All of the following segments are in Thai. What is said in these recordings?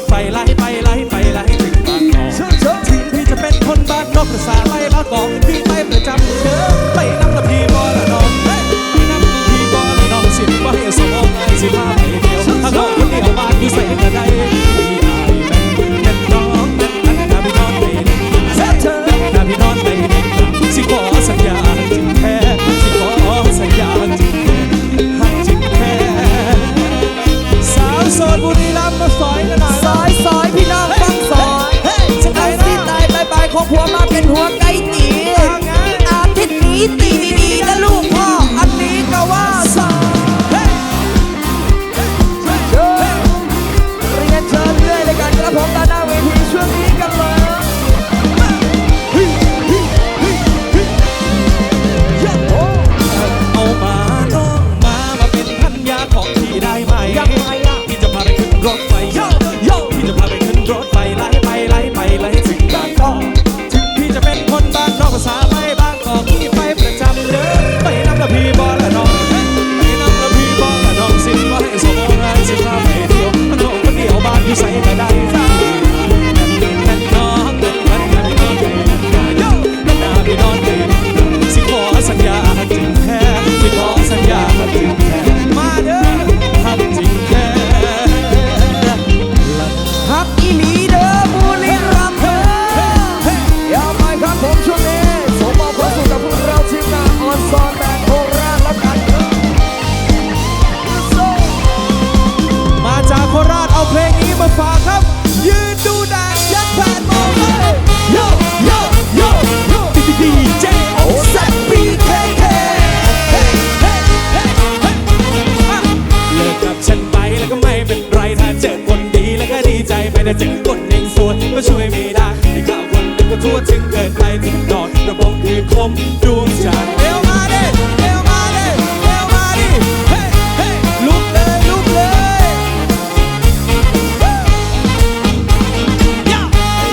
ถไฟไล่ไป Pop ได้ถึงคนเองส่วนก็ช่วยไม่ได้ในข่าวคนก็ทั่วถึงเกิดไปถึงดอกระบบคือคมดวงจันทร์เอวมาดิเอวมาดิเอวมาดิเฮ้เฮ้ลุกเลยลุกเลย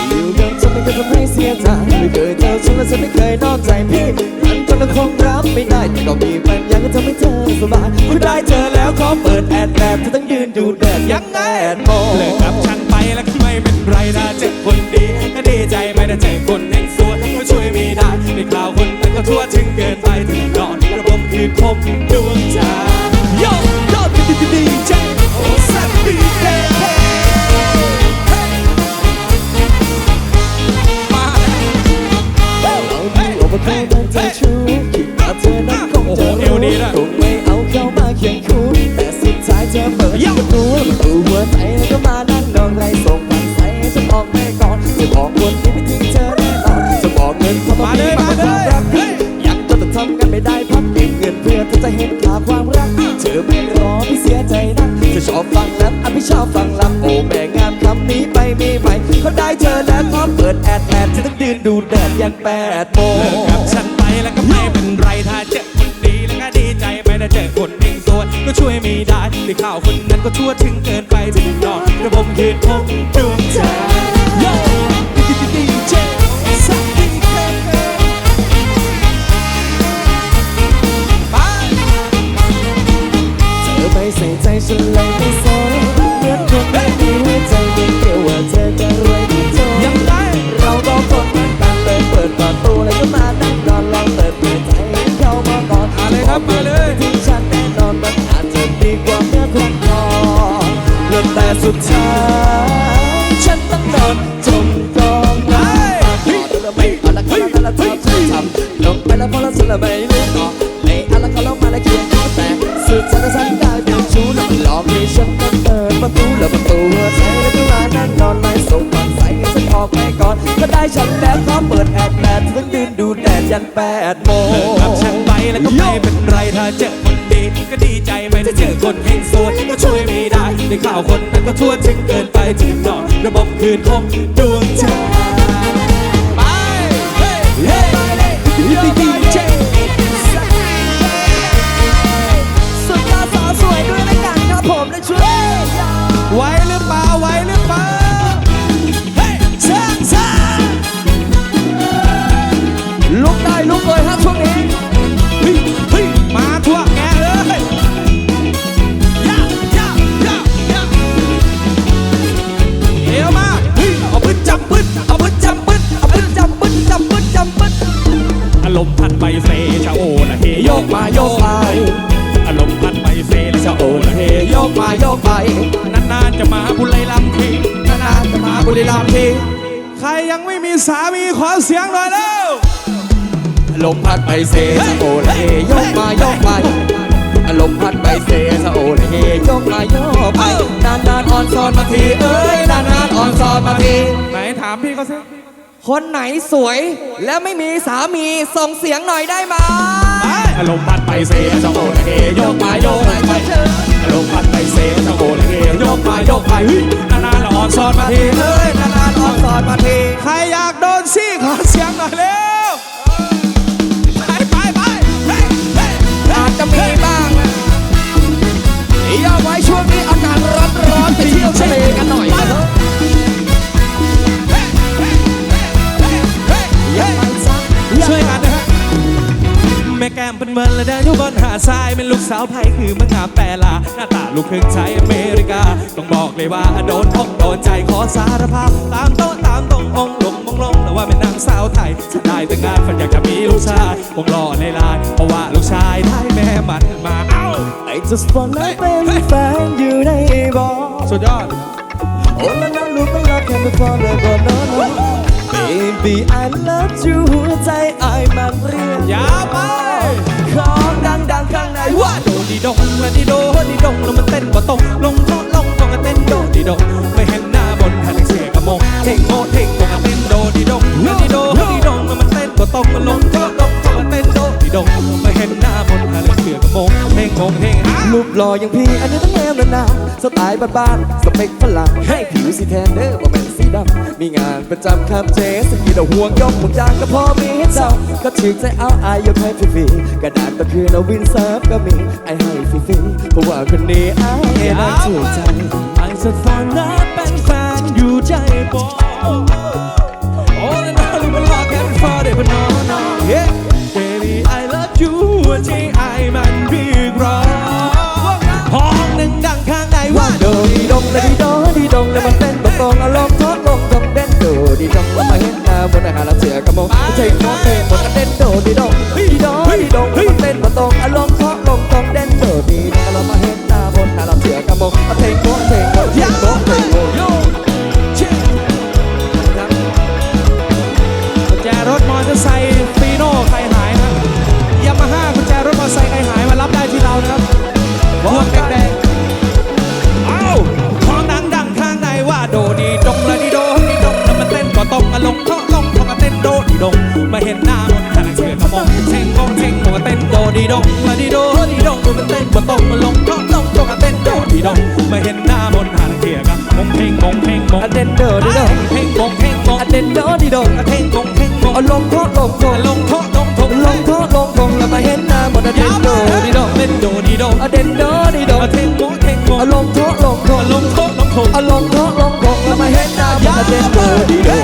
อยู่กับฉันไม่เคยทำให้เสียใจไม่เคยเจอฉันและฉันไม่เคยนอกใจพี่รันก็ยังคงรับไม่ได้แต่ก็มีแฟนยังก็ทำให้เธอสบายคุณได้เจอแล้วขอเปิดแอดแบบเธอต้องยืนอยู่แดดยังไงแอดโม นดูแดดยันแปดโมงเลิกกับฉันไปแล้วก็ไม่เป็นไรถ้าเจอคนดีแล้วก็ดีใจไม่ได้เจอคนเองสวยก็ช่วยไม่ได้ที่ข่าวคนนั้นก็ชั่วถึงเกินไปถึงนอนระบบยืนพงดวงใจุดท้ายฉันต้องนอนจมกองน้ำพี่ตัวไม่เอาละก็ละทำทำทำลงไปแล้วพอละสุดละไม่รู้ต่อในยเอาละก็ลงมาแล้วคียงคู่แต่สุดท้ายก็ฉันได้เป็นชู้แล้วนหลอกให้ฉันต้องเปิดประตูแล้วประตูหัวใจและวก็มานั่งนอนไม่สมหวังใส่ให้ฉันออกไปก่อนก็ได้ฉันแล้วขอเปิดแอดแมทถึงดืนดูแดดยันแปดโมงเธอขับฉันไปแล้วก็ไม่เป็นไรถ้าเจอคนดีก็ดีใจไปถ้าเจอคนเฮงซวยก็ช่วยไม่ได้ ในข่าวคนนั้นก็ทั่วถึงเกินไปถึงดอกระบบคืนคมดวงใจ รัมย์ทีนานๆจะมาบุรีรัมย์ทีใครยังไม่มีสามีขอเสียงหน่อยเร็วลมพัดไปเซสะโอละเฮโยกมาโยกไปลมพัดไปเซสะโอละเฮโยกมาโยกไปนานนานๆออนซอนมาทีเอ้ยนานนานๆออนซอนมาทีไหนถามพี่เขาสิคนไหนสวยและไม่มีสามีส่งเสียงหน่อยได้ไหมไปอารมณ์พัดไปเซสะโอละเฮโยกมาโยกไปอารมณ์พัดไปเซ ยกไปโยกไปนานาละอ่อนซอนมาทีเอ้ยนานานๆออนซอนมาที ใครอยากโดนซี่ขอเสียงหน่อยเร็ว ม่แก้มเป็นเมินและเดินอยู่บนหาดทรายเป็นลูกสาวไทยคือมังงามแต่ละหน้าตาลูกครึ่งไทยอเมริกา ต้องบอกเลยว่าโดนอกโดนใจขอสารภาพ ตามโต๊ะตามตรงองค์ลงมองลงแต่ว่าเป็นนางสาวไทยถ้าได้แต่งงานฝันอยากจะมีลูกชายคงรอในลายเพราะว่าลูกชายได้แม่มันมา เอ้า I just wanna เป็นแฟนอยู่ในบอกสุดยอดโอ้ละนะลูกต้องรักกันไม่พอเลยก่อนนอน Baby I love you หัวใจไอ้มันเรียก อย่าไป ดีดงและดีโดดีดงแล้วมันเต้นบ่ตรงลงโต๊ะลงก็เต้นโดดีดง มงเท่งโมเท่งอ้ารูปหล่ออย่างพี่อันนี้ต้องแนมนานๆสไตล์บ้านๆสเปคฝรั่งให้ผิวสีแทนเด้อบ่แม่นสีดำมีงานประจำครับเจสกีดอกห่วงยกห่วงยางก็พอมีให้เจ้าก็ถึงใจเอาอายยกให้ฟรีๆกระดาษก็คือเอาวินเซิร์ฟก็มีไอให้ฟรีๆเพราะว่าคนนี้ไอ้น่าถูกใจไอ้สัตว์ฟอนนะเป็นแฟนอยู่ใจปอโอ้แล้วน้องมันรอแค่เป็นฟอเดย์พนอนน Baby I love you หัวใงและดีดอดีดงแล้วมันเต้นตรงตรงอารมณ์ทอดลงตรงเด่นโดดีดงแล้วมาเห็นหน้าบนอาหารเสือกระมงใจโคตรเท่หมดเด่นโดดีดง ดดีดงมาเห็นหน้าบนทางเสือกระมงเช่งกงเช่งหัวเต้นโดดีดงและดีโดดีดงมันเต้นก็ตรงกันลงเทาะลงเทาะกันเต้นโดดีดงมาเห็นหน้าบนทางเสือกระมงเพ่งมงเพ่งมงเด่นโดดีดงเพ่งมงเพ่งมงเด่นโดดีดงเพ่งมงเพ่งมงอารมณ์ทอดลงตรงลงโทษลงโทษลงทอดลงตรงแล้วมาเห็นหน้าบนเด่นยาวโดมาดีดีดดงงเล่นโดดีดงเด่นโดดีดงเพ่งมงเพ่งมงอารมณ์ทอดลงตรงลงโทษลงโทษอารมณ์ทอดลงตรงแล้วมาเห็นหน้าบนเด่นโดดีดง